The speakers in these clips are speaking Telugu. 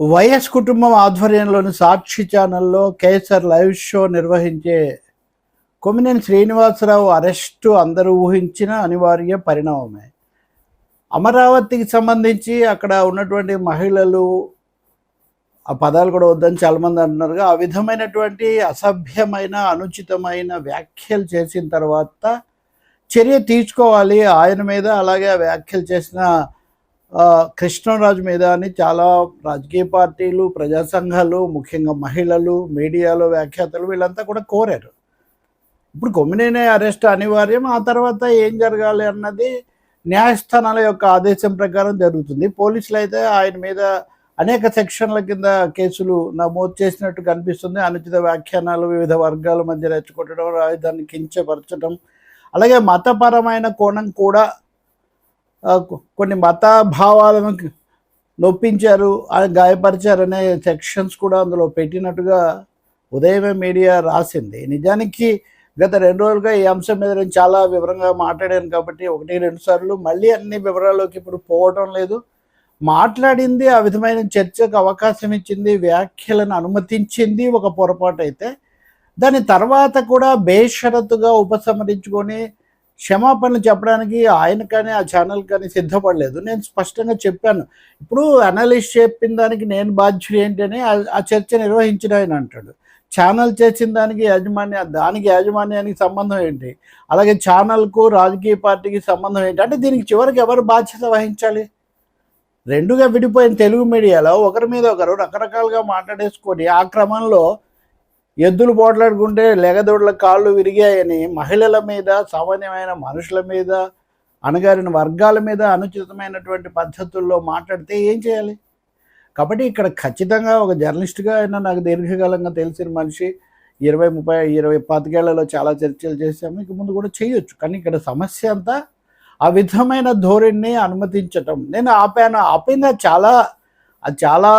వైఎస్ కుటుంబం ఆధ్వర్యంలోని సాక్షి ఛానల్లో కేసర్ లైవ్ షో నిర్వహించే కొమ్మినేని శ్రీనివాసరావు అరెస్టు అందరూ ఊహించిన అనివార్య పరిణామమే. అమరావతికి సంబంధించి అక్కడ ఉన్నటువంటి మహిళలు ఆ పదాలు కూడా వద్దని చాలామంది అంటున్నారుగా ఆ విధమైనటువంటి అసభ్యమైన అనుచితమైన వ్యాఖ్యలు చేసిన తర్వాత చర్య తీసుకోవాలి. ఆయన మీద అలాగే వ్యాఖ్యలు చేసిన కృష్ణరాజు మీద అని చాలా రాజకీయ పార్టీలు ప్రజా సంఘాలు ముఖ్యంగా మహిళలు మీడియాలో వ్యాఖ్యాతలు వీళ్ళంతా కూడా కోరారు. ఇప్పుడు కొమ్మినేనే అరెస్ట్ అనివార్యం ఆ తర్వాత ఏం జరగాలి అన్నది న్యాయస్థానాల యొక్క ఆదేశం ప్రకారం జరుగుతుంది. పోలీసులు అయితే ఆయన మీద అనేక సెక్షన్ల కింద కేసులు నమోదు చేసినట్టు కనిపిస్తుంది. అనుచిత వ్యాఖ్యానాలు వివిధ వర్గాల మధ్య రెచ్చగొట్టడం రాజధానిని కించపరచడం అలాగే మతపరమైన కోణం కూడా కొన్ని మత భావాలను నొప్పించారు గాయపరిచారు గాయపరిచారనే సెక్షన్స్ కూడా అందులో పెట్టినట్టుగా ఉదయమే మీడియా రాసింది. నిజానికి గత రెండు రోజులుగా ఈ అంశం మీద నేను చాలా వివరంగా మాట్లాడాను కాబట్టి ఒకటి రెండు సార్లు మళ్ళీ అన్ని వివరాల్లోకి ఇప్పుడు పోవటం లేదు. మాట్లాడింది ఆ విధమైన చర్చకు అవకాశం ఇచ్చింది వ్యాఖ్యలను అనుమతించింది ఒక పొరపాటు అయితే దాని తర్వాత కూడా బేషరతుగా ఉపసంహరించుకొని క్షమాపణలు చెప్పడానికి ఆయన కానీ ఆ ఛానల్ కానీ సిద్ధపడలేదు. నేను స్పష్టంగా చెప్పాను. ఇప్పుడు అనలిస్ట్ చెప్పిన దానికి నేను బాధ్యుడు ఏంటి అని ఆ- ఆ చర్చ నిర్వహించిన ఆయన అంటాడు. ఛానల్ చేసిన దానికి యాజమాన్య దానికి యాజమాన్యానికి సంబంధం ఏంటి? అలాగే ఛానల్కు రాజకీయ పార్టీకి సంబంధం ఏంటి? అంటే దీనికి చివరికి ఎవరు బాధ్యత వహించాలి? రెండుగా విడిపోయిన తెలుగు మీడియాలో ఒకరి మీద ఒకరు రకరకాలుగా మాట్లాడేసుకొని ఆ క్రమంలో ఎద్దులు పోట్లాడుకుంటే లెగదొడ్ల కాళ్ళు విరిగాయని మహిళల మీద సామాన్యమైన మనుషుల మీద అణగారిన వర్గాల మీద అనుచితమైనటువంటి పద్ధతుల్లో మాట్లాడితే ఏం చేయాలి? కాబట్టి ఇక్కడ ఖచ్చితంగా ఒక జర్నలిస్ట్గా అయినా నాకు దీర్ఘకాలంగా తెలిసిన మనిషి ఇరవై ముప్పై ఇరవై పాతికేళ్ళలో చాలా చర్చలు చేశాము. ఇక ముందు కూడా చేయొచ్చు. కానీ ఇక్కడ సమస్య అంతా ఆ విధమైన ధోరణిని అనుమతించటం. నేను ఆపాను. ఆపింది? చాలా అది చాలా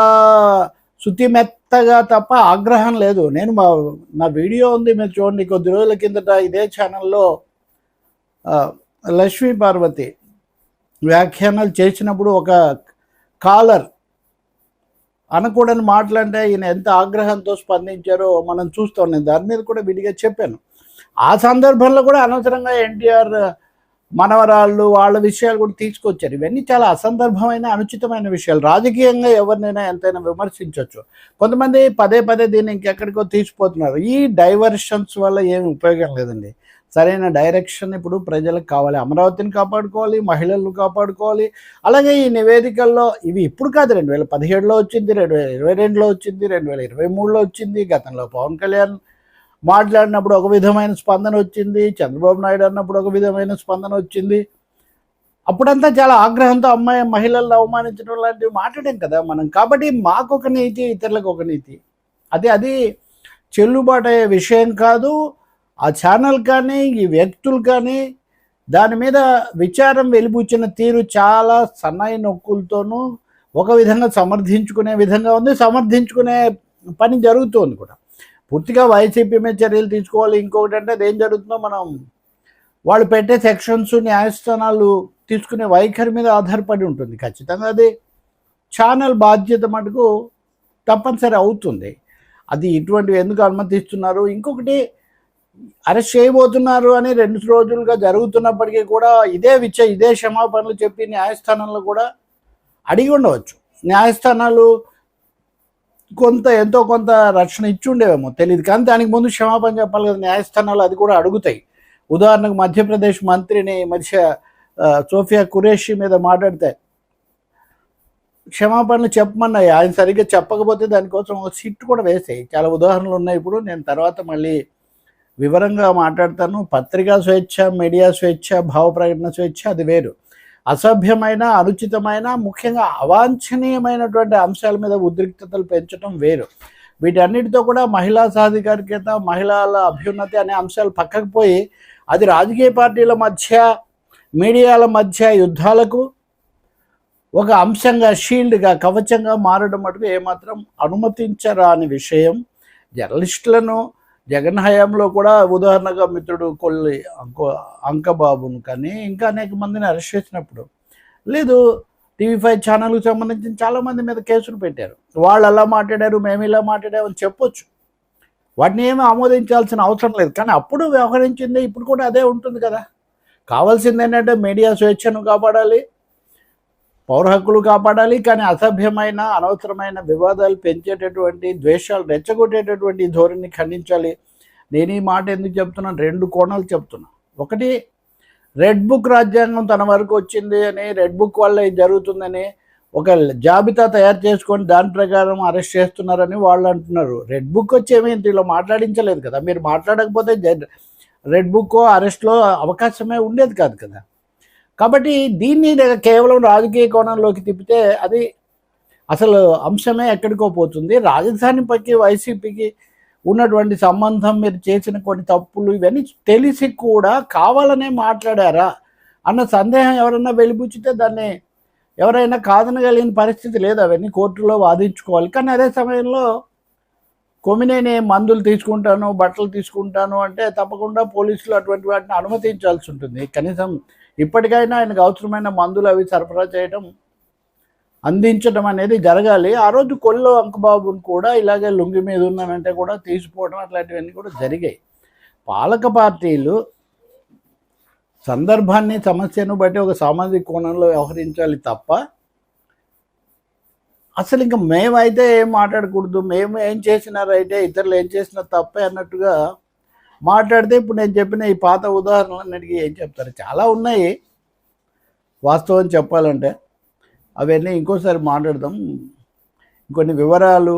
శుతిమెత్తగా తప్ప ఆగ్రహం లేదు. నేను మా నా వీడియో ఉంది మీరు చూడండి. కొద్ది రోజుల కిందట ఇదే ఛానల్లో లక్ష్మీ పార్వతి వ్యాఖ్యానాలు చేసినప్పుడు ఒక కాలర్ అనకూడని మాటలంటే ఈయన ఎంత ఆగ్రహంతో స్పందించారో మనం చూస్తాం. నేను దాని మీద కూడా విడిగా చెప్పాను. ఆ సందర్భంలో కూడా అనవసరంగా ఎన్టీఆర్ మనవరాళ్ళు వాళ్ళ విషయాలు కూడా తీసుకొచ్చారు ఇవన్నీ చాలా అసందర్భమైన అనుచితమైన విషయాలు. రాజకీయంగా ఎవరినైనా ఎంతైనా విమర్శించవచ్చు కొంతమంది పదే పదే దీన్ని ఇంకెక్కడికో తీసిపోతున్నారు. ఈ డైవర్షన్స్ వల్ల ఏమి ఉపయోగం లేదండి. సరైన డైరెక్షన్ ఇప్పుడు ప్రజలకు కావాలి. అమరావతిని కాపాడుకోవాలి మహిళలను కాపాడుకోవాలి. అలాగే ఈ నివేదికల్లో ఇవి ఇప్పుడు కాదు రెండు వేల పదిహేడులో వచ్చింది రెండు వేల ఇరవై రెండులో వచ్చింది రెండు వేల ఇరవై మూడులో వచ్చింది గతంలో పవన్ కళ్యాణ్ మాట్లాడినప్పుడు ఒక విధమైన స్పందన వచ్చింది చంద్రబాబు నాయుడు అన్నప్పుడు ఒక విధమైన స్పందన వచ్చింది. అప్పుడంతా చాలా ఆగ్రహంతో అమ్మాయి మహిళలను అవమానించడం లాంటివి మాట్లాడాం కదా మనం. కాబట్టి మాకు ఒక నీతి ఇతరులకు ఒక నీతి. అది అది చెల్లుబాటు అయ్యే విషయం కాదు. ఆ ఛానల్ కానీ ఈ వ్యక్తులు కానీ దాని మీద విచారం వెలిబుచ్చిన తీరు చాలా సన్నాయి నొక్కులతోనూ ఒక విధంగా సమర్థించుకునే విధంగా ఉంది సమర్థించుకునే పని జరుగుతోంది కూడా. పూర్తిగా వైసీపీ మీద చర్యలు తీసుకోవాలి. ఇంకొకటి అంటే అదేం జరుగుతుందో మనం వాళ్ళు పెట్టే సెక్షన్స్ న్యాయస్థానాలు తీసుకునే వైఖరి మీద ఆధారపడి ఉంటుంది. ఖచ్చితంగా అది ఛానల్ బాధ్యత మటుకు తప్పనిసరి అవుతుంది. అది ఇటువంటివి ఎందుకు అనుమతిస్తున్నారు? ఇంకొకటి అరెస్ట్ చేయబోతున్నారు అని రెండు రోజులుగా జరుగుతున్నప్పటికీ కూడా ఇదే విచ్చ ఇదే క్షమాపణలు చెప్పి న్యాయస్థానంలో కూడా అడిగి ఉండవచ్చు. న్యాయస్థానాలు కొంత ఎంతో కొంత రక్షణ ఇచ్చి ఉండేవేమో తెలియదు కానీ దానికి ముందు క్షమాపణ చెప్పాలి కదా న్యాయస్థానాలు అది కూడా అడుగుతాయి. ఉదాహరణకు మధ్యప్రదేశ్ మంత్రిని మధ్య సోఫియా కురేషి మీద మాట్లాడితే క్షమాపణలు చెప్పమన్నాయి ఆయన సరిగ్గా చెప్పకపోతే దానికోసం ఒక సిట్ కూడా వేసాయి. చాలా ఉదాహరణలు ఉన్నాయి ఇప్పుడు. నేను తర్వాత మళ్ళీ వివరంగా మాట్లాడతాను. పత్రికా స్వేచ్ఛ మీడియా స్వేచ్ఛ భావ ప్రకటన స్వేచ్ఛ అది వేరు. అసభ్యమైన అనుచితమైన ముఖ్యంగా అవాంఛనీయమైనటువంటి అంశాల మీద ఉద్రిక్తతలు పెంచడం వేరు. వీటన్నిటితో కూడా మహిళా సాధికారికత మహిళల అభ్యున్నతి అనే అంశాలు పక్కకు పోయి అది రాజకీయ పార్టీల మధ్య మీడియాల మధ్య యుద్ధాలకు ఒక అంశంగా షీల్డ్గా కవచంగా మారడం మటుకు ఏమాత్రం అనుమతించరాని విషయం. జర్నలిస్టులను జగన్ హయాంలో కూడా ఉదాహరణగా మిత్రుడు కొల్లి అంక అంకబాబును కానీ ఇంకా అనేక మందిని అరెస్ట్ చేసినప్పుడు. లేదు టీవీ ఫైవ్ ఛానల్కి సంబంధించిన చాలామంది మీద కేసులు పెట్టారు. వాళ్ళు అలా మాట్లాడారు మేము ఇలా మాట్లాడాము అని చెప్పొచ్చు. వాటిని ఏమీ ఆమోదించాల్సిన అవసరం లేదు. కానీ అప్పుడు వ్యవహరించింది ఇప్పుడు కూడా అదే ఉంటుంది కదా. కావాల్సింది ఏంటంటే మీడియా స్వేచ్ఛను కాపాడాలి. పౌర హక్కులు కాపాడాలి కానీ అసభ్యమైన అనవసరమైన వివాదాలు పెంచేటటువంటి ద్వేషాలు రెచ్చగొట్టేటటువంటి ధోరణిని ఖండించాలి. నేను ఈ మాట ఎందుకు చెప్తున్నాను? రెండు కోణాలు చెప్తున్నా. ఒకటి రెడ్ బుక్ రాజ్యాంగం తన వరకు వచ్చింది అని రెడ్ బుక్ వల్ల ఇది జరుగుతుందని ఒక జాబితా తయారు చేసుకొని దాని ప్రకారం అరెస్ట్ చేస్తున్నారని వాళ్ళు అంటున్నారు. రెడ్ బుక్ వచ్చి ఏమీ దీనిలో మాట్లాడించలేదు కదా? మీరు మాట్లాడకపోతే రెడ్ బుక్ అరెస్ట్లో అవకాశమే ఉండేది కాదు కదా? కాబట్టి దీన్ని కేవలం రాజకీయ కోణంలోకి తిప్పితే అది అసలు అంశమే ఎక్కడికో పోతుంది. రాజధాని వైసీపీకి ఉన్నటువంటి సంబంధం మీరు చేసిన కొన్ని తప్పులు ఇవన్నీ తెలిసి కూడా కావాలనే మాట్లాడారా అన్న సందేహం ఎవరైనా వెలిబుచ్చితే దాన్ని ఎవరైనా కాదనగలిగిన పరిస్థితి లేదు. అవన్నీ కోర్టులో వాదించుకోవాలి. కానీ అదే సమయంలో కొమినేని మందులు తీసుకుంటాను బట్టలు తీసుకుంటాను అంటే తప్పకుండా పోలీసులు అటువంటి వాటిని అనుమతించాల్సి ఉంటుంది. కనీసం ఇప్పటికైనా ఆయనకు అవసరమైన మందులు అవి సరఫరా చేయడం అందించడం అనేది జరగాలి. ఆ రోజు కొల్లో అంకబాబుని కూడా ఇలాగే లుంగి మీద ఉన్నానంటే కూడా తీసిపోవడం అట్లాంటివన్నీ కూడా జరిగాయి. పాలక పార్టీలు సందర్భాన్ని సమస్యను బట్టి ఒక సామాజిక కోణంలో వ్యవహరించాలి తప్ప అసలు ఇంకా మేమైతే ఏం మాట్లాడకూడదు మేము ఏం చేసినా రైటే ఇతరులు ఏం చేసినా తప్పే అన్నట్టుగా మాట్లాడితే ఇప్పుడు నేను చెప్పిన ఈ పాత ఉదాహరణలన్నిటికీ ఏం చెప్తారు? చాలా ఉన్నాయి. వాస్తవం చెప్పాలంటే అవన్నీ ఇంకోసారి మాట్లాడదాం. కొన్ని వివరాలు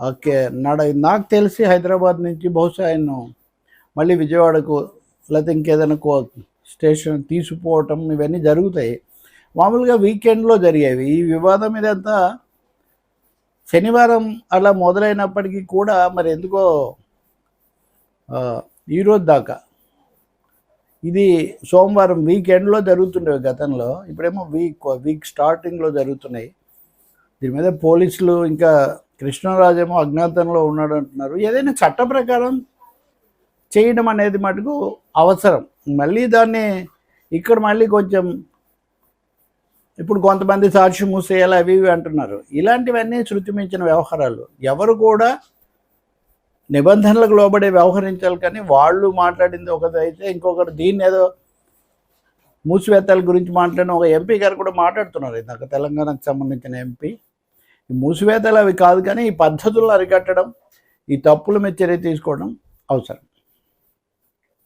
ఓకే నడ నాకు తెలిసి హైదరాబాద్ నుంచి బహుశా ఆయన మళ్ళీ విజయవాడకు లేకపోతే ఇంకేదైనా కో స్టేషన్ తీసుకుపోవటం ఇవన్నీ జరుగుతాయి. మామూలుగా వీకెండ్లో జరిగేవి. ఈ వివాదం ఇదంతా శనివారం అలా మొదలైనప్పటికీ కూడా మరి ఎందుకో ఈరోజు దాకా. ఇది సోమవారం వీకెండ్లో జరుగుతుండేవి గతంలో ఇప్పుడేమో వీక్ వీక్ స్టార్టింగ్లో జరుగుతున్నాయి. దీని మీద పోలీసులు ఇంకా కృష్ణరాజేమో అజ్ఞాతంలో ఉన్నాడు అంటున్నారు. ఏదైనా చట్ట ప్రకారం చేయడం అనేది మటుకు అవసరం. మళ్ళీ దాన్ని ఇక్కడ మళ్ళీ కొంచెం ఇప్పుడు కొంతమంది సాక్షి మూసేయాలి అవి ఇవి అంటున్నారు. ఇలాంటివన్నీ శృతి మించిన వ్యవహారాలు. ఎవరు కూడా నిబంధనలకు లోబడే వ్యవహరించాలి కానీ వాళ్ళు మాట్లాడింది ఒకటి అయితే ఇంకొకటి దీన్ని ఏదో మూసివేతల గురించి మాట్లాడిన ఒక ఎంపీ గారు కూడా మాట్లాడుతున్నారు. ఇందాక తెలంగాణకు సంబంధించిన ఎంపీ ఈ మూసివేతలు అవి కాదు కానీ ఈ పద్ధతులను అరికట్టడం ఈ తప్పుల మీద చర్య తీసుకోవడం అవసరం.